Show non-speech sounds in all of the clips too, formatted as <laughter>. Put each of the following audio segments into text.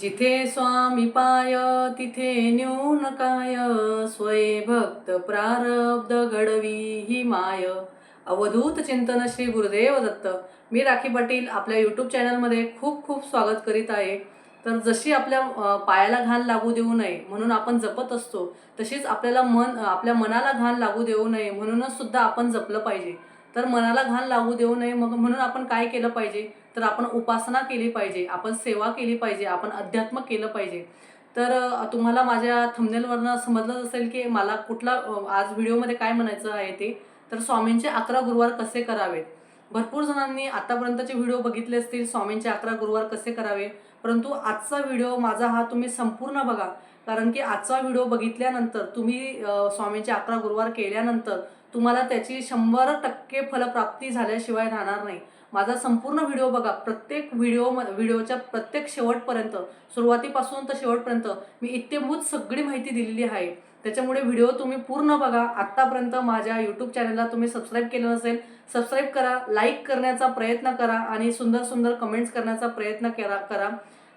जिथे स्वामी पाय तिथे न्यून काय. स्वये भक्त प्रारब्ध घडवी ही माय. अवधूत चिंतन श्री गुरुदेव दत्त. मी राखी पाटील आपल्या यूट्यूब चॅनलमध्ये खूप खूप स्वागत करीत आहे. तर जशी आपल्या पायाला घाण लागू देऊ नये म्हणून आपण जपत असतो तशीच आपल्याला मन आपल्या मनाला घाण लागू देऊ नये म्हणूनच सुद्धा आपण जपलं पाहिजे. तर मनाला घाण लागू देऊ नये मग म्हणून आपण काय केलं पाहिजे? तर आपण उपासना केली पाहिजे आपण सेवा केली पाहिजे आपण अध्यात्म केलं पाहिजे. तर तुम्हाला माझ्या थंबनेलवरनं समजलंच असेल की मला कुठला आज व्हिडिओमध्ये काय म्हणायचं आहे ते तर स्वामींचे अकरा गुरुवार कसे करावेत? भरपूर जणांनी आतापर्यंतचे व्हिडिओ बघितले असतील स्वामींचे अकरा गुरुवार कसे करावे? परंतु आजचा व्हिडिओ माझा हा तुम्ही संपूर्ण बघा. कारण की आजचा व्हिडिओ बघितल्यानंतर तुम्ही स्वामींचे अकरा गुरुवार केल्यानंतर तुम्हाला त्याची शंभर टक्के फलप्राप्ती झाल्याशिवाय राहणार नाही. माझा संपूर्ण व्हिडिओ बघा. प्रत्येक व्हिडिओ व्हिडिओच्या प्रत्येक शेवटपर्यंत सुरुवातीपासून तर शेवटपर्यंत मी इत्यंभूत सगळी माहिती दिलेली आहे. त्याच्यामुळे व्हिडिओ तुम्ही पूर्ण बघा. आत्तापर्यंत माझ्या यूट्यूब चॅनलला तुम्ही सबस्क्राईब केलं नसेल सबस्क्राईब करा लाईक करण्याचा प्रयत्न करा आणि सुंदर सुंदर कमेंट्स करण्याचा प्रयत्न करा करा.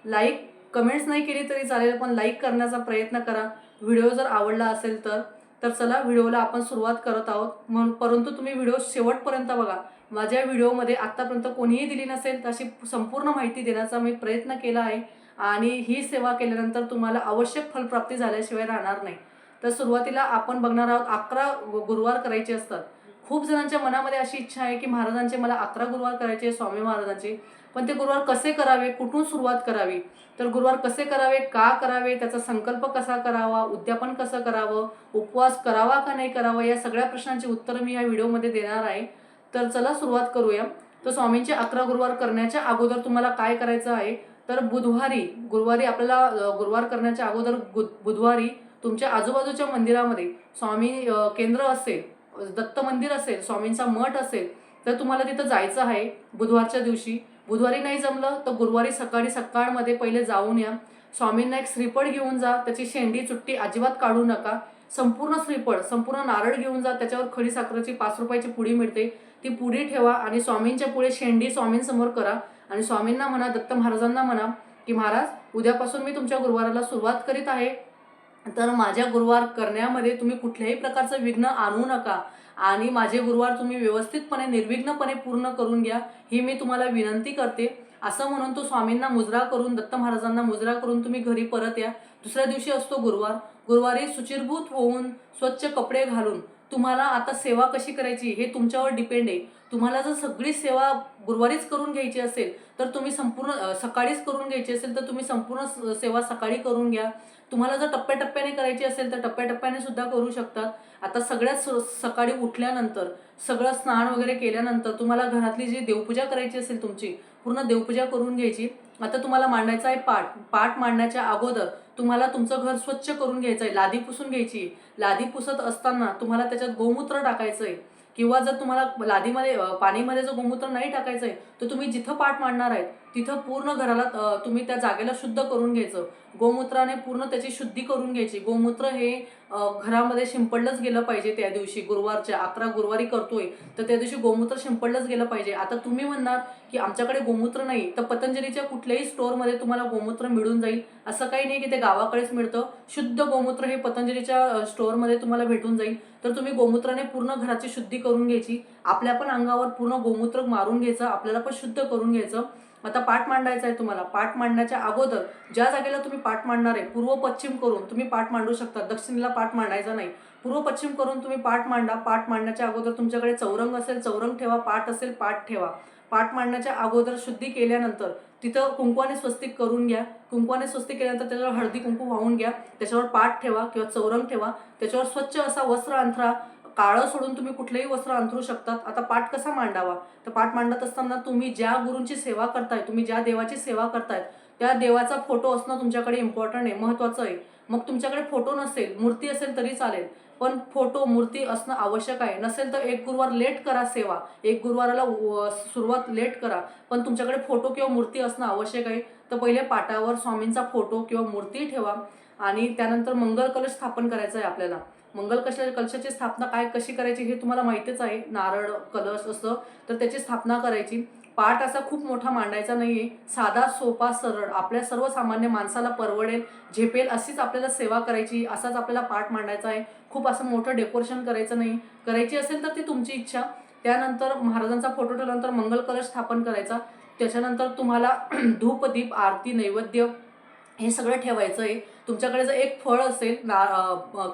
लाईक कमेंट्स नाही केली तरी चालेल पण लाईक करण्याचा प्रयत्न करा. व्हिडिओ जर आवडला असेल तर. तर चला व्हिडिओला आपण सुरुवात करत आहोत. म्हणून परंतु तुम्ही व्हिडिओ शेवटपर्यंत बघा. माझ्या व्हिडिओमध्ये आत्तापर्यंत कोणीही दिली नसेल तशी संपूर्ण माहिती देण्याचा मी प्रयत्न केला आहे. आणि ही सेवा केल्यानंतर तुम्हाला आवश्यक फलप्राप्ती झाल्याशिवाय राहणार नाही. तर सुरुवातीला आपण बघणार आहोत अकरा गुरुवार करायचे असतात. खूप जणांच्या मनामध्ये अशी इच्छा आहे की महाराजांचे मला अकरा गुरुवार करायचे स्वामी महाराजांचे. पण ते गुरुवार कसे करावे? कुठून सुरुवात करावी? तर गुरुवार कसे करावे? का करावे? त्याचा संकल्प कसा करावा? उद्यापन कसं करावं? उपवास करावा का नाही करावा? या सगळ्या प्रश्नांची उत्तरं मी या व्हिडिओमध्ये देणार आहे. तर चला सुरुवात करूया. तर स्वामींचे अकरा गुरुवार करण्याच्या अगोदर तुम्हाला काय करायचं आहे? तर बुधवारी गुरुवारी आपल्याला गुरुवार करण्याच्या अगोदर गु बुधवारी तुमच्या आजूबाजूच्या मंदिरामध्ये स्वामी केंद्र असेल दत्त मंदिर असेल स्वामींचा मठ असेल तर तुम्हाला तिथं जायचं आहे बुधवारच्या दिवशी. बुधवारी नाही जमलं तर गुरुवारी सकाळी सकाळमध्ये पहिले जाऊन या. स्वामींना एक श्रीफळ घेऊन जा त्याची शेंडी चुट्टी अजिबात काढू नका. संपूर्ण श्रीफळ संपूर्ण नारळ घेऊन जा त्याच्यावर खडी साखरेची पाच रुपयाची पुडी मिळते. ती पुडी ठेवा आणि स्वामींच्या पुढे शेंडी स्वामींसमोर करा. आणि स्वामींना म्हणा दत्त महाराजांना म्हणा की महाराज उद्यापासून मी तुमच्या गुरुवाराला सुरुवात करीत आहे. तर माझ्या गुरुवार करण्यामध्ये तुम्ही कुठल्याही प्रकारचं विघ्न आणू नका. आणि माझे गुरुवार तुम्ही व्यवस्थितपणे निर्विघ्नपणे पूर्ण करून घ्या. ही मी तुम्हाला विनंती करते. असं म्हणून तो स्वामींना मुजरा करून दत्त महाराजांना मुजरा करून तुम्ही घरी परत या. दुसऱ्या दिवशी असतो गुरुवार. गुरुवारी सुचिरभूत होऊन स्वच्छ कपडे घालून तुम्हाला आता सेवा कशी करायची हे तुमच्यावर डिपेंड आहे. तुम्हाला जर सगळी सेवा गुरुवारीच करून घ्यायची असेल तर तुम्ही संपूर्ण सकाळीच करून घ्यायची असेल तर तुम्ही संपूर्ण स- सेवा सकाळी करून घ्या. तुम्हाला जर टप्प्याटप्प्याने करायची असेल तर टप्प्याटप्प्याने सुद्धा करू शकतात आता सगळ्यात स- सकाळी उठल्यानंतर सगळं स्नान वगैरे केल्यानंतर तुम्हाला घरातली जी देवपूजा करायची असेल तुमची पूर्ण देवपूजा करून घ्यायची. आता तुम्हाला मांडायचं आहे पाठ पाठ मांडण्याच्या अगोदर तुम्हाला तुमचं घर स्वच्छ करून घ्यायचं आहे. लादी पुसून घ्यायची. लादी पुसत असताना तुम्हाला त्याच्यात गोमूत्र टाकायचं आहे किंवा जर तुम्हाला लादीमध्ये पाणीमध्ये जर गोमूत्र नाही टाकायचं आहे तर तुम्ही जिथं पाठ मांडणार आहे तिथं पूर्ण घराला तुम्ही त्या जागेला शुद्ध करून घ्यायचं. गोमूत्राने पूर्ण त्याची शुद्धी करून घ्यायची. गोमूत्र हे घरामध्ये शिंपडलंच गेलं पाहिजे त्या दिवशी. गुरुवारच्या अकरा गुरुवारी करतोय तर त्या दिवशी गोमूत्र शिंपडलंच गेलं पाहिजे. आता तुम्ही म्हणणार की आमच्याकडे गोमूत्र नाही तर पतंजलीच्या कुठल्याही स्टोअरमध्ये तुम्हाला गोमूत्र मिळून जाईल. असं काही नाही की ते गावाकडेच मिळतं. शुद्ध गोमूत्र हे पतंजलीच्या स्टोअरमध्ये तुम्हाला भेटून जाईल. तर तुम्ही गोमूत्राने पूर्ण घराची शुद्धी करून घ्यायची. आपल्या पण अंगावर पूर्ण गोमूत्र मारून घ्यायचं. आपल्याला पण शुद्ध करून घ्यायचं. आता पाठ मांडायचा आहे तुम्हाला. पाठ मांडण्याच्या अगोदर ज्या जागेला तुम्ही पाठ मांडणार आहे पूर्व पश्चिम करून तुम्ही पाठ मांडू शकता. दक्षिणेला पाठ मांडायचा नाही. पूर्व पश्चिम करून तुम्ही पाठ मांडा. पाठ मांडण्याच्या अगोदर तुमच्याकडे चौरंग असेल चौरंग ठेवा. पाठ असेल पाठ ठेवा. पाठ मांडण्याच्या अगोदर शुद्धी केल्यानंतर तिथं कुंकवाने स्वस्तिक करून घ्या. कुंकवाने स्वस्तिक केल्यानंतर त्याच्यावर हळदी कुंकू वाहून घ्या. त्याच्यावर पाठ ठेवा किंवा चौरंग ठेवा. त्याच्यावर स्वच्छ असा वस्त्र अंथरा. काळं सोडून तुम्ही कुठलंही वस्त्र अंथरू शकतात. आता पाठ कसा मांडावा? तर पाठ मांडत असताना तुम्ही ज्या गुरूंची सेवा करताय तुम्ही ज्या देवाची सेवा करतायत त्या देवाचा फोटो असणं तुमच्याकडे इम्पॉर्टंट आहे महत्त्वाचं आहे. मग तुमच्याकडे फोटो नसेल मूर्ती असेल तरी चालेल. पण फोटो मूर्ती असणं आवश्यक आहे. नसेल तर एक गुरुवार लेट करा सेवा. एक गुरुवाराला व- सुरुवात लेट करा. पण तुमच्याकडे फोटो किंवा मूर्ती असणं आवश्यक आहे. तर पहिले पाटावर स्वामींचा फोटो किंवा मूर्ती ठेवा. आणि त्यानंतर मंगल कलश स्थापन करायचं आहे आपल्याला. मंगल कशा कलशाची स्थापना काय कशी करायची हे तुम्हाला माहितीच आहे. नारळ कलश असं तर त्याची स्थापना करायची. पाठ असा खूप मोठा मांडायचा नाही आहे साधा सोपा सरळ आपल्या सर्वसामान्य माणसाला परवडेल झेपेल अशीच आपल्याला सेवा करायची असाच आपल्याला पाठ मांडायचा आहे. खूप असं मोठं डेकोरेशन करायचं नाही. करायची असेल तर ती तुमची इच्छा. त्यानंतर महाराजांचा फोटो ठेवल्यानंतर मंगल कलश स्थापन करायचा. त्याच्यानंतर तुम्हाला <clears throat> धूपदीप आरती नैवेद्य हे सगळं ठेवायचं आहे तुमच्याकडे जर एक फळ असेल ना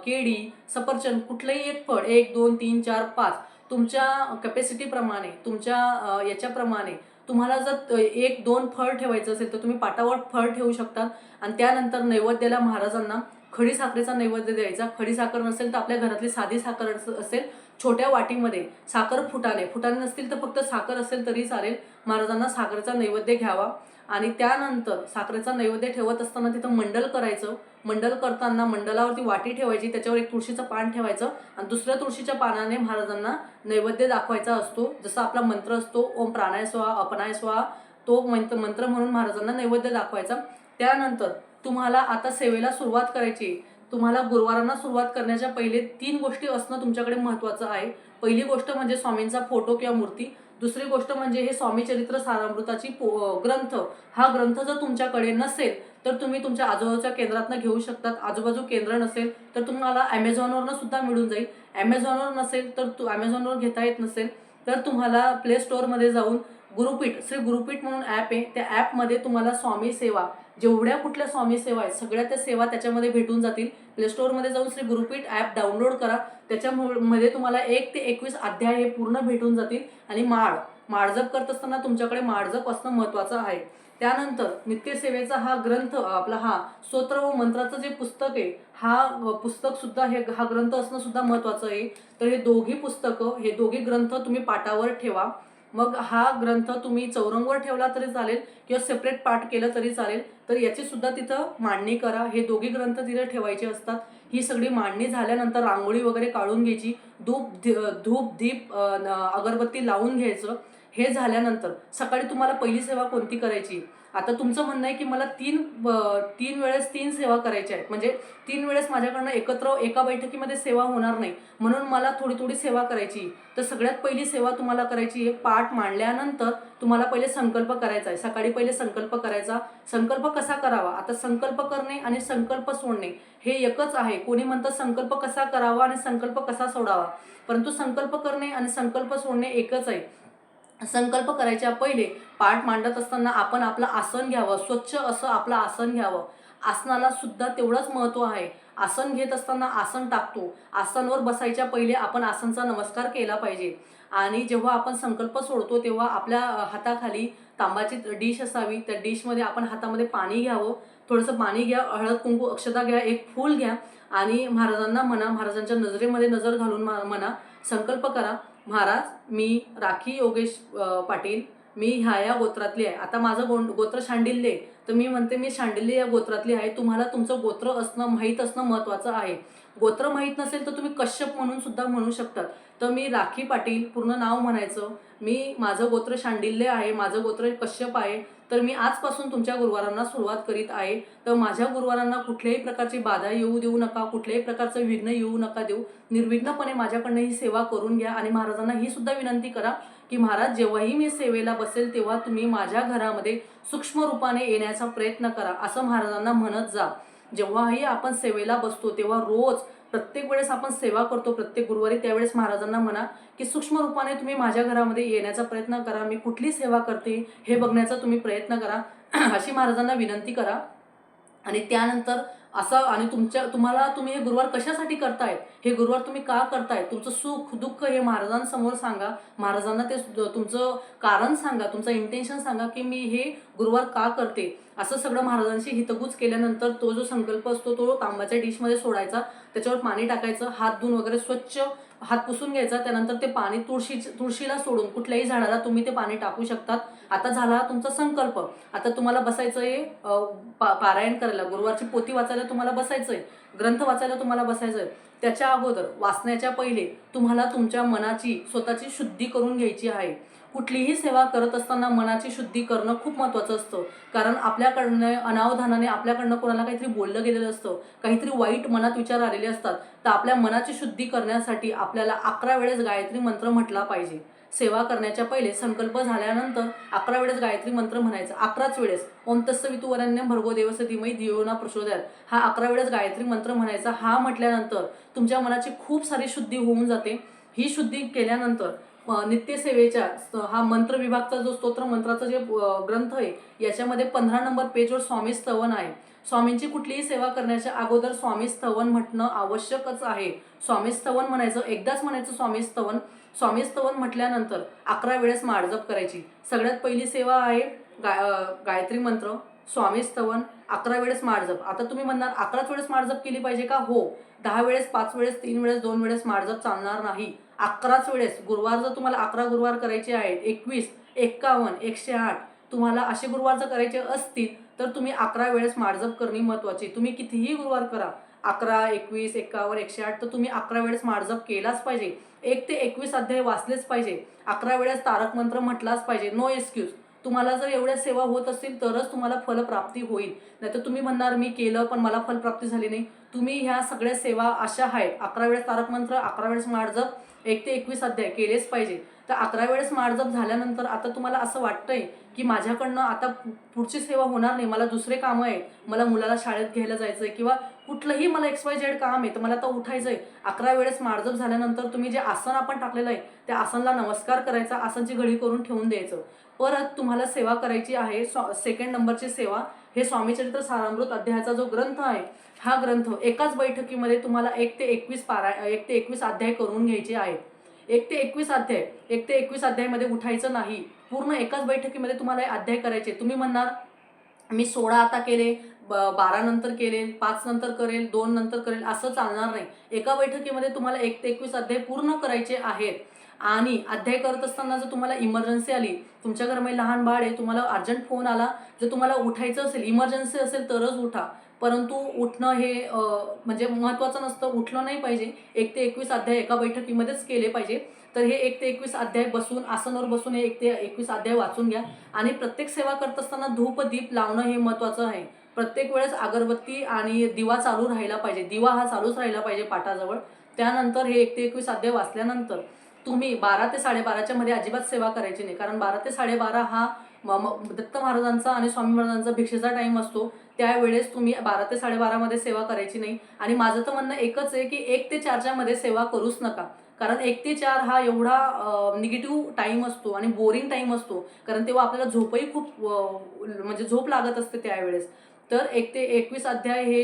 केळी सफरचंद कुठलंही एक फळ एक दोन तीन चार पाच तुमच्या कॅपॅसिटीप्रमाणे तुमच्या याच्याप्रमाणे तुम्हाला जर एक दोन फळ ठेवायचं असेल तर तुम्ही पाटावर फळ ठेवू शकता. आणि त्यानंतर नैवेद्याला महाराजांना खडी साखरेचा नैवेद्य द्यायचा. खडी साखर नसेल तर आपल्या घरातली साधी साखर असेल छोट्या वाटीमध्ये. साखर फुटाणे फुटाणे नसतील तर फक्त साखर असेल तरी चालेल. महाराजांना साखरेचा नैवेद्य घ्यावा. आणि त्यानंतर साखरेचा नैवेद्य ठेवत असताना तिथं मंडल करायचं. मंडल करताना मंडलावरती वाटी ठेवायची. त्याच्यावर एक तुळशीचं पान ठेवायचं. आणि दुसऱ्या तुळशीच्या पानाने महाराजांना नैवेद्य दाखवायचा असतो. जसा आपला मंत्र असतो ओम प्राणाय स्वाहा अपनाय स्वाहा तो मंत्र मंत्र म्हणून महाराजांना नैवेद्य दाखवायचा. त्यानंतर तुम्हाला आता सेवेला सुरुवात करायची तुम्हाला गुरुवारांना सुरुवात करण्याच्या पहिले तीन गोष्टी असणं तुमच्याकडे महत्त्वाचं आहे. पहिली गोष्ट म्हणजे स्वामींचा फोटो किंवा मूर्ती. दुसरी गोष्ट म्हणजे हे स्वामी चरित्र सारामृताची पो- ग्रंथ. हा ग्रंथ जर तुमच्याकडे नसेल तर तुम्ही तुमच्या आजूबाजूच्या केंद्रातनं घेऊ शकतात. आजूबाजू केंद्र नसेल तर तुम्हाला ॲमेझॉनवरनं सुद्धा मिळून जाईल. ॲमेझॉनवर नसेल तर तू ॲमेझॉनवर घेता येत नसेल तर तुम्हाला प्ले स्टोअरमध्ये जाऊन गुरुपीठ श्री गुरुपीठ म्हणून ॲप आहे. त्या ॲपमध्ये तुम्हाला स्वामी सेवा जेवढ्या कुठल्या स्वामी सेवा आहेत सगळ्या त्या सेवा त्याच्यामध्ये भेटून जातील. प्ले स्टोअरमध्ये जाऊन श्री गुरुपीठ ॲप डाउनलोड करा. त्याच्यामध्ये तुम्हाला एक ते एकवीस अध्याय हे पूर्ण भेटून जातील. आणि माळ माळजप करत असताना तुमच्याकडे माळजप असणं महत्त्वाचं आहे. त्यानंतर नित्यसेवेचा हा ग्रंथ आपला हा स्तोत्र व मंत्राचं जे पुस्तक आहे हा पुस्तक सुद्धा हे हा ग्रंथ असणं सुद्धा महत्त्वाचं आहे. तर हे दोघी पुस्तकं हे दोघी ग्रंथ तुम्ही पाटावर ठेवा. मग हा ग्रंथ तुम्ही चौरंगवर ठेवला तरी चालेल किंवा सेपरेट पाठ केलं तरी चालेल तर याची सुद्धा तिथं मांडणी करा. हे दोघी ग्रंथ तिथे ठेवायचे असतात. ही सगळी मांडणी झाल्यानंतर रांगोळी वगैरे काढून घ्यायची धूप धी- धूप दीप अगरबत्ती लावून घ्यायचं. हे झाल्यानंतर सकाळी तुम्हाला पहिली सेवा कोणती करायची? आता तुमचं म्हणणं आहे की मला तीन तीन वेळेस तीन सेवा करायच्या आहेत. म्हणजे तीन वेळेस माझ्याकडनं एकत्र एका बैठकीमध्ये सेवा होणार नाही. म्हणून मला थोडी थोडी सेवा करायची. तर सगळ्यात पहिली सेवा तुम्हाला करायची आहे पाठ मांडल्यानंतर तुम्हाला पहिले संकल्प करायचा आहे. सकाळी पहिले संकल्प करायचा. संकल्प कसा करावा? आता संकल्प करणे आणि संकल्प सोडणे हे एकच आहे. कोणी म्हणतं संकल्प कसा करावा आणि संकल्प कसा सोडावा? परंतु संकल्प करणे आणि संकल्प सोडणे एकच आहे. संकल्प करायच्या पहिले पाठ मांडत असताना आपण आपलं आसन घ्यावं स्वच्छ असं आपलं आसन घ्यावं. आसनाला सुद्धा तेवढंच महत्त्व आहे. आसन घेत असताना आसन टाकतो. आसनवर बसायच्या पहिले आपण आसनचा नमस्कार केला पाहिजे. आणि जेव्हा आपण संकल्प सोडतो तेव्हा आपल्या हाताखाली तांबाची डिश असावी. त्या डिशमध्ये आपण हातामध्ये पाणी घ्यावं. थोडंसं पाणी घ्या हळद कुंकू अक्षता घ्या एक फूल घ्या. आणि महाराजांना म्हणा महाराजांच्या नजरेमध्ये नजर घालून म्हणा संकल्प करा. महाराज मी राखी योगेश पाटील मी ह्या या गोत्रातली आहे. आता माझं गो गोत्र शांडिल्य आहे. तर मी म्हणते मी शांडिल्य या गोत्रातली आहे. तुम्हाला तुमचं गोत्र असणं माहीत असणं महत्त्वाचं आहे. गोत्र माहीत नसेल तर तुम्ही कश्यप म्हणून सुद्धा म्हणू शकतात. तर मी राखी पाटील पूर्ण नाव म्हणायचं. मी माझं गोत्र शांडिल्य आहे माझं गोत्र कश्यप आहे. तर मी आजपासून तुमच्या गुरुवारांना सुरुवात करीत आहे. तर माझ्या गुरुवारांना कुठल्याही प्रकारची बाधा येऊ देऊ नका कुठल्याही प्रकारचं विघ्न येऊ नका देऊ. निर्विघ्नपणे माझ्याकडनं ही सेवा करून घ्या आणि महाराजांना ही सुद्धा विनंती करा की महाराज जेव्हाही मी सेवेला बसेल तेव्हा तुम्ही माझ्या घरामध्ये सूक्ष्म रूपाने येण्याचा प्रयत्न करा असं महाराजांना म्हणत जा. जेव्हाही आपण सेवेला बसतो तेव्हा रोज प्रत्येक वेळेस आपण सेवा करतो प्रत्येक गुरुवारी त्यावेळेस महाराजांना म्हणा की सूक्ष्म रूपाने तुम्ही माझ्या घरामध्ये येण्याचा प्रयत्न करा मी कुठली सेवा करते हे बघण्याचा तुम्ही प्रयत्न करा. <clears throat> अशी महाराजांना विनंती करा. आणि त्यानंतर असं आणि तुमच्या तुम्हाला तुम्ही हे गुरुवार कशासाठी करताय? हे गुरुवार तुम्ही का करताय? तुमचं सुख दुःख हे महाराजांसमोर सांगा. महाराजांना ते तुमचं कारण सांगा तुमचं इंटेन्शन सांगा की मी हे गुरुवार का करते? असं सगळं महाराजांशी हितगुज केल्यानंतर तो जो संकल्प असतो तो तांब्याच्या डिशमध्ये सोडायचा. त्याच्यावर पाणी टाकायचं हात धुवून वगैरे स्वच्छ हात पुसून घ्यायचा त्यानंतर ते पाणी तुळशी तुळशीला सोडून कुठल्याही झाडाला तुम्ही ते पाणी टाकू शकतात. आता झाला तुमचा संकल्प. आता तुम्हाला बसायचं आहे पा पारायण करायला. गुरुवारची पोती वाचायला तुम्हाला बसायचं आहे ग्रंथ वाचायला तुम्हाला बसायचं आहे त्याच्या अगोदर वाचण्याच्या पहिले तुम्हाला तुमच्या मनाची स्वतःची शुद्धी करून घ्यायची आहे. कुठलीही सेवा करत असताना मनाची शुद्धी करणं खूप महत्त्वाचं असतं. कारण आपल्याकडनं अनावधानाने आपल्याकडनं कोणाला काहीतरी बोललं गेलेलं असतं. काहीतरी वाईट मनात विचार आलेले असतात. तर आपल्या मनाची शुद्धी करण्यासाठी आपल्याला अकरा वेळेस गायत्री मंत्र म्हटला पाहिजे. सेवा करण्याच्या पहिले संकल्प झाल्यानंतर अकरा वेळेस गायत्री मंत्र म्हणायचा. अकराच वेळेस. ओम तत्सवितू भरगो देवस देवस्य धीमहि धियो प्रचोदयात. हा अकरा वेळेस गायत्री मंत्र म्हणायचा. हा म्हटल्यानंतर तुमच्या मनाची खूप सारी शुद्धी होऊन जाते. ही शुद्धी केल्यानंतर नित्यसेवेच्या हा मंत्र विभागचा जो स्तोत्र मंत्राचा जे ग्रंथ आहे याच्यामध्ये पंधरा नंबर पेजवर स्वामी स्तवन आहे. स्वामींची कुठलीही सेवा करण्याच्या अगोदर स्वामी स्तवन म्हटणं आवश्यकच आहे. स्वामी स्तवन म्हणायचं एकदाच म्हणायचं स्वामी स्तवन स्वामी स्तवन म्हटल्यानंतर अकरा वेळेस माळजप करायची. सगळ्यात पहिली सेवा आहे गा गायत्री मंत्र स्वामी स्तवन अकरा वेळेस माळजप आता तुम्ही म्हणणार अकराच वेळेस माळजप केली पाहिजे का? हो. दहा वेळेस पाच वेळेस तीन वेळेस दोन वेळेस माळजप चालणार नाही. अकराच वेळेस गुरुवार जर तुम्हाला अकरा गुरुवार करायचे आहेत एकवीस एक्कावन्न एकशे आठ तुम्हाला असे गुरुवार जर करायचे असतील तर तुम्ही अकरा वेळेस माळजप करणे महत्त्वाचे तुम्ही कितीही गुरुवार करा अकरा एकवीस एक्कावन्न एकशे आठ तर तुम्ही अकरा वेळेस माळजप केलाच पाहिजे. एक ते एकवीस अध्याय वाचलेच पाहिजे. अकरा वेळेस तारक मंत्र म्हटलाच पाहिजे. नो एक्सक्यूज तुम्हाला जर एवढ्या सेवा होत असतील तरच तुम्हाला फलप्राप्ती होईल. नाहीतर तुम्ही म्हणणार मी केलं पण मला फलप्राप्ती झाली नाही. तुम्ही ह्या सगळ्या सेवा अशा आहेत. अकरा वेळेस तारक मंत्र अकरा वेळेस माळजप एक ते एकवीस अध्याय केलेच पाहिजे. तर अकरा वेळेस माळजप झाल्यानंतर आता तुम्हाला असं वाटतंय की माझ्याकडनं आता पुढची सेवा होणार नाही. मला दुसरे कामं आहे मला मुलाला शाळेत घ्यायला जायचं आहे किंवा कुठलंही मला एक्स वाय झेड काम आहे तर मला आता आहे अकरा वेळेस माळजप झाल्यानंतर तुम्ही जे आसन आपण टाकलेलं आहे त्या आसनला नमस्कार करायचा आसनची घडी करून ठेवून द्यायचं. परत तुम्हाला सेवा करायची आहे. सेकंड नंबरची सेवा. हे स्वामीचरित्र सारामृत अध्यायाचा जो ग्रंथ आहे हा ग्रंथ एकाच बैठकीमध्ये तुम्हाला एक ते एकवीस पारा एक ते एकवीस अध्याय करून घ्यायचे आहेत. एक ते एकवीस अध्याय एक ते एकवीस अध्यायमध्ये उठायचं नाही. पूर्ण एकाच बैठकीमध्ये तुम्हाला अध्याय करायचे तुम्ही म्हणणार मी सोळा आता केले ब- बारा नंतर केले पाच नंतर करेल दोन नंतर करेल असं चालणार नाही. एका बैठकीमध्ये तुम्हाला एक ते एकवीस अध्याय पूर्ण करायचे आहेत. आणि अध्याय करत असताना जर तुम्हाला इमर्जन्सी आली तुमच्या घरामध्ये लहान बाळ आहे तुम्हाला अर्जंट फोन आला जर तुम्हाला उठायचं असेल इमर्जन्सी असेल तरच उठा. परंतु उठणं हे म्हणजे महत्त्वाचं नसतं. उठलं नाही पाहिजे. एक ते एकवीस अध्याय एका बैठकीमध्येच केले पाहिजे. तर हे एक ते एकवीस अध्याय बसून आसनावर बसून हे एक ते एकवीस अध्याय वाचून घ्या. आणि प्रत्येक सेवा करत असताना धूप दीप लावणं हे महत्त्वाचं आहे. प्रत्येक वेळेस अगरबत्ती आणि दिवा चालू राहिला पाहिजे. दिवा हा चालूच राहिला पाहिजे पाटाजवळ. त्यानंतर हे एक ते एकवीस अध्याय वाचल्यानंतर तुम्ही बारा ते साडेबाराच्या मध्ये अजिबात सेवा करायची नाही. कारण बारा ते साडेबारा हा दत्त महाराजांचा आणि स्वामी महाराजांचा भिक्षेचा टाइम असतो. त्यावेळेस तुम्ही बारा ते साडेबारामध्ये सेवा करायची नाही. आणि माझं तर म्हणणं एकच आहे की एक ते चारच्या मध्ये सेवा करूच नका. कारण एक ते चार हा एवढा निगेटिव्ह टाईम असतो आणि बोरिंग टाईम असतो. कारण तेव्हा आपल्याला झोपही खूप म्हणजे झोप लागत असते त्यावेळेस. तर एक ते एकवीस अध्याय हे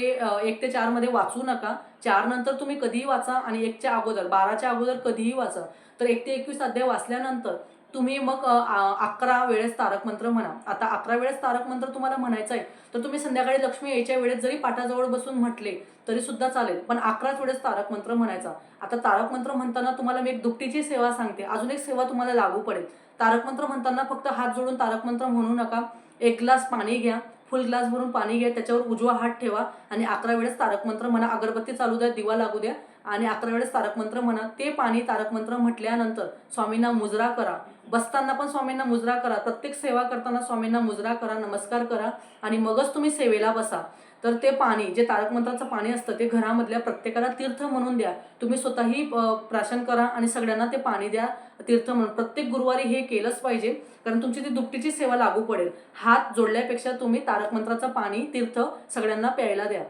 एक ते चारमध्ये वाचू नका. चार नंतर तुम्ही कधीही वाचा आणि एकच्या अगोदर बाराच्या अगोदर कधीही वाचा. तर एक ते एकवीस अध्याय वाचल्यानंतर तुम्ही मग अकरा वेळेस तारक मंत्र म्हणा. आता अकरा वेळेस तारक मंत्र तुम्हाला म्हणायचं आहे तर तुम्ही संध्याकाळी लक्ष्मी यायच्या वेळेस जरी पाठाजवळ बसून म्हटले तरी सुद्धा चालेल. पण अकराच वेळेस तारक मंत्र म्हणायचा. आता तारक मंत्र म्हणताना तुम्हाला मी एक दुपटीची सेवा सांगते. अजून एक सेवा तुम्हाला लागू पडेल. तारक मंत्र म्हणताना फक्त हात जोडून तारक मंत्र म्हणू नका. एक ग्लास पाणी घ्या. फुल ग्लास भरून पाणी घ्या. त्याच्यावर उजवा हात ठेवा. आणि अकरा वेळेस तारक मंत्र म्हणा. अगरबत्ती चालू द्या दिवा लागू द्या. आणि अकरा वेळेस तारक मंत्र म्हणा. ते पाणी तारक मंत्र म्हटल्यानंतर स्वामींना मुजरा करा. बसताना पण स्वामींना मुजरा करा प्रत्येक सेवा करताना स्वामींना मुजरा करा नमस्कार करा आणि मगच तुम्ही सेवेला बसा. तर ते पाणी जे तारक मंत्राचं पाणी असतं ते घरामधल्या प्रत्येकाला तीर्थ म्हणून द्या. तुम्ही स्वतःही प्राशन करा आणि सगळ्यांना ते पाणी द्या तीर्थ म्हणून. प्रत्येक गुरुवारी हे केलंच पाहिजे कारण तुमची ती दुपटीची सेवा लागू पडेल. हात जोडल्यापेक्षा तुम्ही तारक मंत्राचं पाणी तीर्थ सगळ्यांना प्यायला द्या.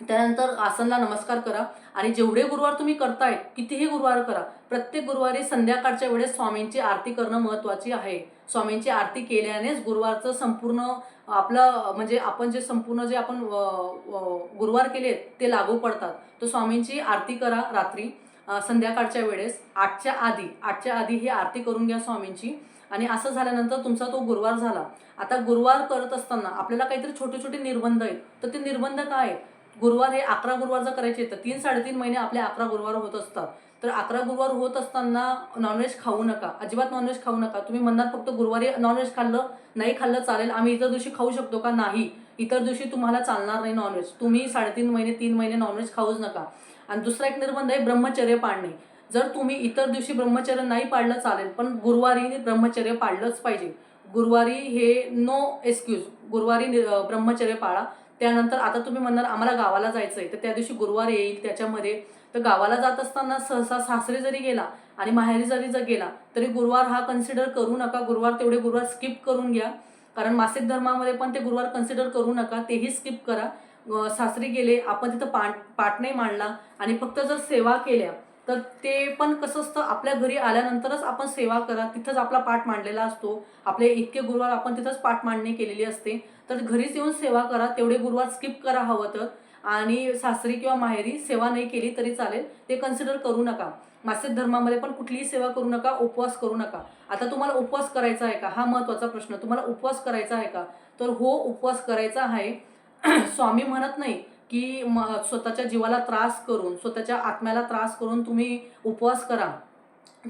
त्यानंतर आसनला नमस्कार करा आणि जेवढे गुरुवार तुम्ही करताय कितीही गुरुवार करा प्रत्येक गुरुवारी संध्याकाळच्या वेळेस स्वामींची आरती करणं महत्त्वाची आहे. स्वामींची आरती केल्यानेच गुरुवारचं संपूर्ण आपलं म्हणजे आपण जे संपूर्ण जे आपण गुरुवार केले ते लागू पडतात. तर स्वामींची आरती करा रात्री संध्याकाळच्या वेळेस आठच्या आधी. आठच्या आधी ही आरती करून घ्या स्वामींची. आणि असं झाल्यानंतर तुमचा तो गुरुवार झाला. आता गुरुवार करत असताना आपल्याला काहीतरी छोटे छोटे निर्बंध आहेत. तर ते निर्बंध काय गुरुवार हे अकरा गुरुवार जर करायचे तर तीन साडेतीन महिने आपले अकरा गुरुवार होत असतात. तर अकरा गुरुवार होत असताना नॉनव्हेज खाऊ नका. अजिबात नॉनव्हेज खाऊ नका. तुम्ही म्हणणार फक्त गुरुवारी नॉनव्हेज खाल्लं नाही खाल्लं चालेल. आम्ही इतर दिवशी खाऊ शकतो का? नाही. इतर दिवशी तुम्हाला चालणार नाही नॉनव्हेज तुम्ही साडेतीन महिने तीन महिने नॉनव्हेज खाऊच नका. आणि दुसरा एक निर्बंध आहे ब्रह्मचर्य पाळणे. जर तुम्ही इतर दिवशी ब्रह्मचर्य नाही पाळलं चालेल पण गुरुवारी ब्रह्मचर्य पाळलंच पाहिजे. गुरुवारी हे नो एक्सक्यूज गुरुवारी ब्रह्मचर्य पाळा. त्यानंतर आता तुम्ही म्हणणार आम्हाला गावाला जायचं आहे तर त्या दिवशी गुरुवार येईल त्याच्यामध्ये. तर गावाला जात असताना सहसा सासरे जरी गेला आणि माहेरी जरी जर गेला तरी गुरुवार हा कन्सिडर करू नका. गुरुवार तेवढे गुरुवार स्किप करून घ्या. कारण मासिक धर्मामध्ये पण ते गुरुवार कन्सिडर करू नका तेही स्किप करा. सासरी गेले आपण तिथं पाट पाठ नाही मांडला आणि फक्त जर सेवा केल्या तर ते पण कसं असतं आपल्या घरी आल्यानंतरच आपण सेवा करा. तिथंच आपला पाठ मांडलेला असतो. आपले इतके गुरुवार आपण तिथंच पाठ मांडणी केलेली असते. तर घरीच येऊन सेवा करा तेवढे गुरुवार स्किप करा हवं तर. आणि सासरी किंवा माहेरी सेवा नाही केली तरी चालेल ते कन्सिडर करू नका. मासिक धर्मामध्ये पण कुठलीही सेवा करू नका उपवास करू नका. आता तुम्हाला उपवास करायचा आहे का? हा महत्त्वाचा प्रश्न. तुम्हाला उपवास करायचा आहे का? तर हो उपवास करायचा आहे. <clears throat> स्वामी म्हणत नाही की म स्वतःच्या जीवाला त्रास करून स्वतःच्या आत्म्याला त्रास करून तुम्ही उपवास करा.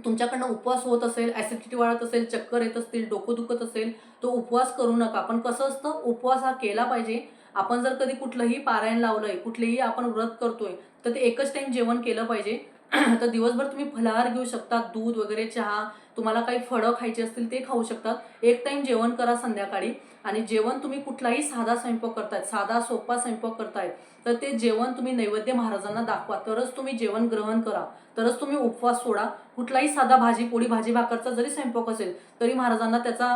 तुमच्याकडनं उपवास होत असेल ॲसिडिटी वाढत असेल चक्कर येत असतील डोकं दुखत असेल तो उपवास करू नका. पण कसं असतं उपवास हा केला पाहिजे. आपण जर कधी कुठलंही पारायण लावलंय कुठलेही आपण व्रत करतोय तर ते एकच टाईम जेवण केलं पाहिजे. <clears throat> तर दिवसभर तुम्ही फलाहार घेऊ शकता दूध वगैरे चहा तुम्हाला काही फळं खायची असतील ते खाऊ शकतात एक टाईम जेवण करा संध्याकाळी. आणि जेवण तुम्ही कुठलाही साधा स्वयंपाक करतायत साधा सोपा स्वयंपाक करतायत तर ते जेवण तुम्ही नैवेद्य महाराजांना दाखवा. तरच तुम्ही जेवण ग्रहण करा. तरच तुम्ही उपवास सोडा. कुठलाही साधा भाजी पोळी भाजी भाकरचा जरी स्वयंपाक असेल तरी महाराजांना त्याचा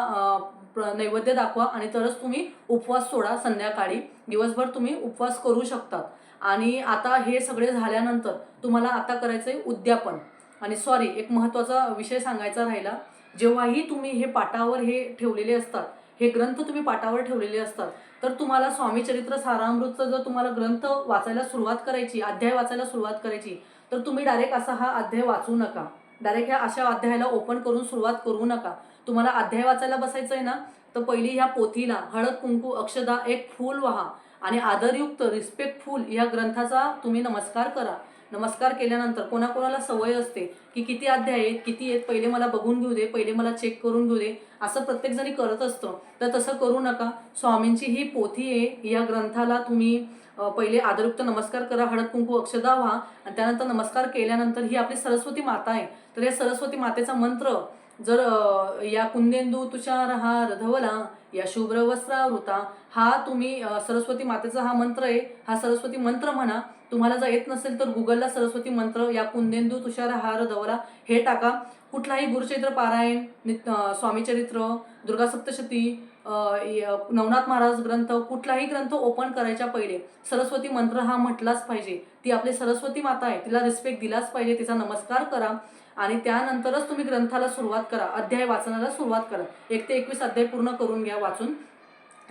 प्र- नैवेद्य दाखवा आणि तरच तुम्ही उपवास सोडा संध्याकाळी. दिवसभर तुम्ही उपवास करू शकतात. आणि आता हे सगळे झाल्यानंतर तुम्हाला आता करायचं आहे उद्यापन. आणि सॉरी एक महत्त्वाचा विषय सांगायचा राहिला. जेव्हाही तुम्ही हे पाटावर हे ठेवलेले असतात हे ग्रंथ तुम्ही पाटावर ठेवलेले असतात. तर तुम्हाला स्वामी चरित्र सारामृतचा जर तुम्हाला ग्रंथ वाचायला सुरुवात करायची अध्याय वाचायला सुरुवात करायची तर तुम्ही डायरेक्ट असा हा अध्याय वाचू नका. डायरेक्ट ह्या अशा अध्यायाला ओपन करून सुरुवात करू नका. तुम्हाला अध्याय वाचायला बसायचं आहे ना तर पहिली ह्या पोथीला हळद कुंकू अक्षदा एक फूल व्हा आणि आदरयुक्त रिस्पेक्टफुल या ग्रंथाचा तुम्ही नमस्कार करा. नमस्कार केल्यानंतर कोणाकोणाला सवय असते की किती अध्याय आहेत किती आहेत पहिले मला बघून घेऊ दे पहिले मला चेक करून घेऊ दे असं प्रत्येक जणी करत असतं. तर तसं करू नका. स्वामींची ही पोथी आहे या ग्रंथाला तुम्ही पहिले आदरयुक्त नमस्कार करा हळद कुंकू अक्षदा व्हा आणि त्यानंतर नमस्कार केल्यानंतर ही आपली सरस्वती माता आहे. तर या सरस्वती मातेचा मंत्र जर या कुंदेंदू तुषार हा रधवला या शुभ्र वस्त्रावृता हा तुम्ही सरस्वती मातेचा हा मंत्र आहे हा सरस्वती मंत्र म्हणा तुम्हाला जर येत नसेल तर गुगलला सरस्वती मंत्र या कुंदेंदू तुषार हार धवला हे टाका. कुठलाही गुरुचरित्र पारायण नित स्वामीचरित्र दुर्गा सप्तशती नवनाथ महाराज ग्रंथ कुठलाही ग्रंथ ओपन करायच्या पहिले सरस्वती मंत्र हा म्हटलाच पाहिजे. ती आपली सरस्वती माता आहे तिला रिस्पेक्ट दिलाच पाहिजे तिचा नमस्कार करा आणि त्यानंतरच तुम्ही ग्रंथाला सुरुवात करा अध्याय वाचनाला सुरुवात करा. एक ते एकवीस अध्याय पूर्ण करून घ्या वाचून.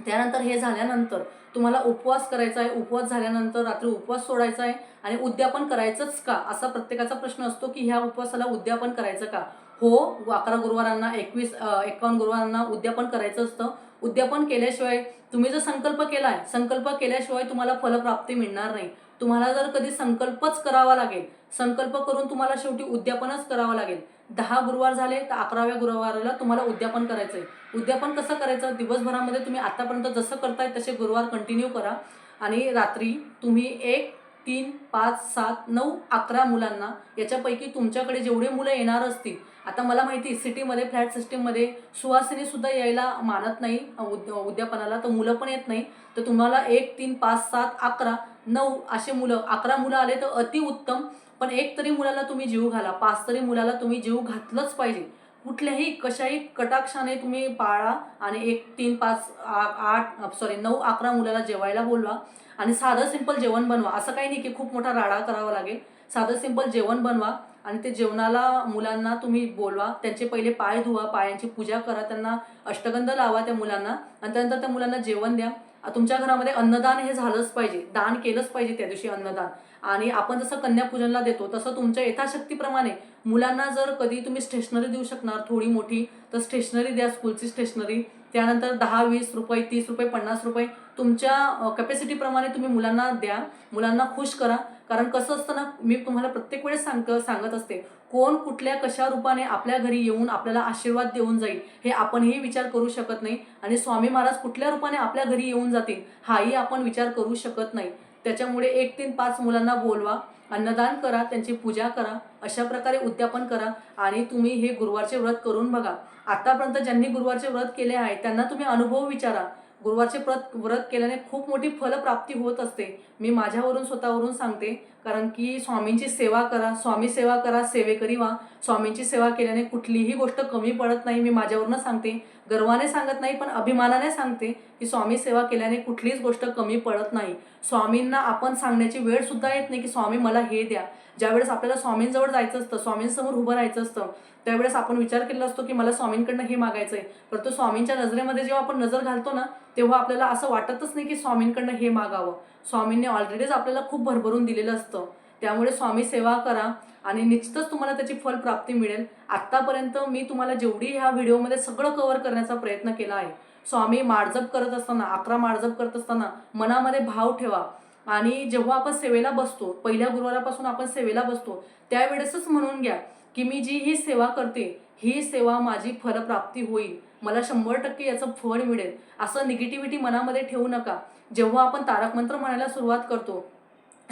त्यानंतर हे झाल्यानंतर तुम्हाला उपवास करायचा आहे उपवास झाल्यानंतर रात्री उपवास सोडायचा आहे आणि उद्यापन करायचंच का? असा प्रत्येकाचा प्रश्न असतो की ह्या उपवासाला उद्यापन करायचं का? हो अकरा गुरुवारांना एकवीस एकावन्न गुरुवारांना उद्यापन करायचं असतं. उद्यापन केल्याशिवाय तुम्ही जर संकल्प केलाय संकल्प केल्याशिवाय तुम्हाला फलप्राप्ती मिळणार नाही. तुम्हाला जर कधी संकल्पच करावा लागेल संकल्प करून तुम्हाला शेवटी उद्यापनच करावं लागेल. दहा गुरुवार झाले तर अकराव्या गुरुवाराला तुम्हाला उद्यापन करायचं आहे उद्यापन कसं करायचं? दिवसभरामध्ये तुम्ही आतापर्यंत जसं करताय तसे गुरुवार कंटिन्यू करा. आणि रात्री तुम्ही एक तीन पाच सात नऊ अकरा मुलांना. याच्यापैकी तुमच्याकडे जेवढे मुलं येणार असतील आता मला माहिती सिटीमध्ये फ्लॅट सिस्टीममध्ये सुवासिनीसुद्धा यायला मानत नाही उद उद्यापनाला तर मुलं पण येत नाही. तर तुम्हाला एक तीन पाच सात अकरा नऊ असे मुलं अकरा मुलं आले तर अतिउत्तम पण एक तरी मुलाला तुम्ही जीव घाला पाच तरी मुलाला तुम्ही जीव घातलंच पाहिजे. कुठल्याही कशाही कटाक्षाने तुम्ही पाळा आणि एक तीन पाच आठ सॉरी नऊ अकरा मुलाला जेवायला बोलवा. आणि साधं सिंपल जेवण बनवा. असं काही नाही की खूप मोठा राडा करावा लागेल. साधं सिंपल जेवण बनवा आणि ते जेवणाला मुलांना तुम्ही बोलवा. त्यांचे पहिले पाय धुवा पायांची पूजा करा त्यांना अष्टगंध लावा त्या मुलांना आणि त्यानंतर त्या मुलांना जेवण द्या. तुमच्या घरामध्ये अन्नदान हे झालंच पाहिजे. दान केलंच पाहिजे त्या दिवशी अन्नदान. आणि आपण जसं कन्यापूजनला देतो तसं तुमच्या यथाशक्तीप्रमाणे मुलांना जर कधी तुम्ही स्टेशनरी देऊ शकणार थोडी मोठी तर स्टेशनरी द्या स्कूलची स्टेशनरी त्यानंतर दहा वीस रुपये तीस रुपये पन्नास रुपये तुमच्या कॅपॅसिटीप्रमाणे तुम्ही मुलांना द्या. मुलांना खुश करा. कारण कसं असतं ना मी तुम्हाला प्रत्येक वेळेस सांग सांगत असते कोण कुठल्या कशा रूपाने आपल्या घरी येऊन आपल्याला आशीर्वाद देऊन जाईल हे आपणही विचार करू शकत नाही. आणि स्वामी महाराज कुठल्या रूपाने आपल्या घरी येऊन जातील हाही आपण विचार करू शकत नाही. त्याच्यामुळे एक तीन पाच मुलांना बोलवा अन्नदान करा त्यांची पूजा करा अशा प्रकारे उद्यापन करा आणि तुम्ही हे गुरुवारचे व्रत करून बघा. आतापर्यंत ज्यांनी गुरुवारचे व्रत केले आहे त्यांना तुम्ही अनुभव विचारा. गुरुवारचे व्रत व्रत केल्याने खूप मोठी फलप्राप्ती होत असते. मी माझ्यावरून स्वतःवरून सांगते कारण की स्वामींची सेवा करा स्वामी सेवा करा सेवेकरी वा स्वामींची सेवा केल्याने कुठलीही गोष्ट कमी पडत नाही मी माझ्यावरून सांगते. गर्वाने सांगत नाही पण अभिमानाने सांगते की स्वामी सेवा केल्याने कुठलीच गोष्ट कमी पडत नाही. स्वामींना आपण सांगण्याची वेळसुद्धा येत नाही की स्वामी मला हे द्या. ज्यावेळेस आपल्याला स्वामींजवळ जायचं असतं स्वामींसमोर उभं राहायचं असतं त्यावेळेस आपण विचार केला असतो की मला स्वामींकडनं हे मागायचं आहे परंतु स्वामींच्या नजरेमध्ये जेव्हा आपण नजर घालतो ना तेव्हा आपल्याला असं वाटतच नाही की स्वामींकडनं हे मागावं. स्वामींनी ऑलरेडीच आपल्याला खूप भरभरून दिलेलं असतं. त्यामुळे स्वामी सेवा करा आणि निश्चितच तुम्हाला त्याची फल प्राप्ती मिळेल. आत्तापर्यंत मी तुम्हाला जेवढी ह्या व्हिडिओमध्ये सगळं कव्हर करण्याचा प्रयत्न केला आहे स्वामी माळजप करत असताना अकरा माळजप करत असताना मनामध्ये भाव ठेवा. आणि जेव्हा आपण सेवेला बसतो पहिल्या गुरुवारापासून आपण सेवेला बसतो त्यावेळेसच म्हणून घ्या की मी जी ही सेवा करते ही सेवा माझी फलप्राप्ती होईल. मला शंभर टक्के याचं फळ मिळेल. असं निगेटिव्हिटी मनामध्ये ठेवू नका. जेव्हा आपण तारक मंत्र म्हणायला सुरुवात करतो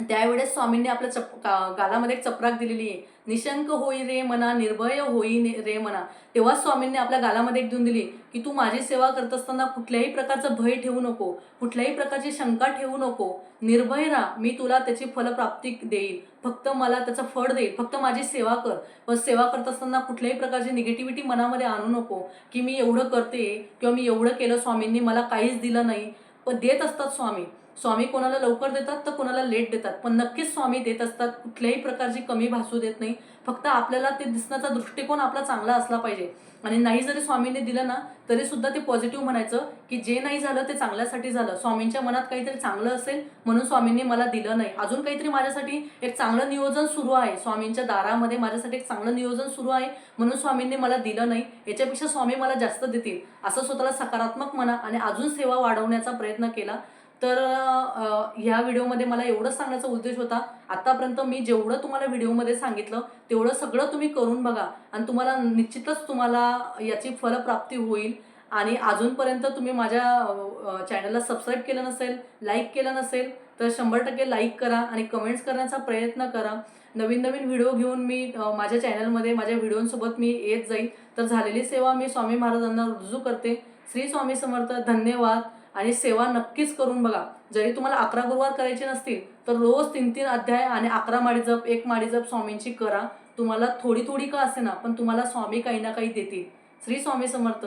त्यावेळेस स्वामींनी आपल्या चप का- गालामध्ये एक चपराक दिलेली आहे. निशंक होई रे मना निर्भय होई ने- रे मना. तेव्हा स्वामींनी आपल्या गालामध्ये एक देऊन दिली की तू माझी सेवा करत असताना कुठल्याही प्रकारचं भय ठेवू नको कुठल्याही प्रकारची शंका ठेवू नको. निर्भय राहा मी तुला त्याची फलप्राप्ती देईल. फक्त मला त्याचं फळ देईल. फक्त माझी सेवा कर. पण सेवा करत असताना कुठल्याही प्रकारची निगेटिव्हिटी मनामध्ये आणू नको की मी एवढं करते किंवा मी एवढं केलं स्वामींनी मला काहीच दिलं नाही. पण देत असतात स्वामी. स्वामी कोणाला लवकर देतात तर कोणाला लेट देतात. पण नक्कीच स्वामी देत असतात. कुठल्याही प्रकारची कमी भासू देत नाही. फक्त आपल्याला ते दिसण्याचा दृष्टिकोन आपला चांगला असला पाहिजे. आणि नाही जरी स्वामींनी दिलं ना तरी सुद्धा ते पॉझिटिव्ह म्हणायचं की जे नाही झालं ते चांगल्यासाठी झालं. स्वामींच्या मनात काहीतरी चांगलं असेल म्हणून स्वामींनी मला दिलं नाही. अजून काहीतरी माझ्यासाठी एक चांगलं नियोजन सुरू आहे. स्वामींच्या दारामध्ये माझ्यासाठी एक चांगलं नियोजन सुरू आहे म्हणून स्वामींनी मला दिलं नाही. याच्यापेक्षा स्वामी मला जास्त देतील. असं स्वतःला सकारात्मक म्हणा आणि अजून सेवा वाढवण्याचा प्रयत्न केला तर ह्या व्हिडिओमध्ये मला एवढंच सांगण्याचा उद्देश होता. आतापर्यंत मी जेवढं तुम्हाला व्हिडिओमध्ये सांगितलं तेवढं सगळं तुम्ही करून बघा. आणि तुम्हाला निश्चितच तुम्हाला याची फलप्राप्ती होईल. आणि अजूनपर्यंत तुम्ही माझ्या चॅनलला सबस्क्राईब केलं नसेल लाईक केलं नसेल तर शंभर टक्के लाईक करा आणि कमेंट्स करण्याचा प्रयत्न करा. नवीन नवीन व्हिडिओ घेऊन मी माझ्या चॅनलमध्ये माझ्या व्हिडिओंसोबत मी येत जाईल तर झालेली सेवा मी स्वामी महाराजांना रुजू करते. श्री स्वामी समर्थ धन्यवाद. आणि सेवा नक्कीच करून बघा. जरी तुम्हाला अकरा गुरुवार करायचे नसतील तर रोज तीन तीन अध्याय आणि अकरा माळी जप एक माळी जप स्वामींची करा. तुम्हाला थोडी थोडी का असे ना पण तुम्हाला स्वामी काही ना काही देतील. श्री स्वामी समर्थ.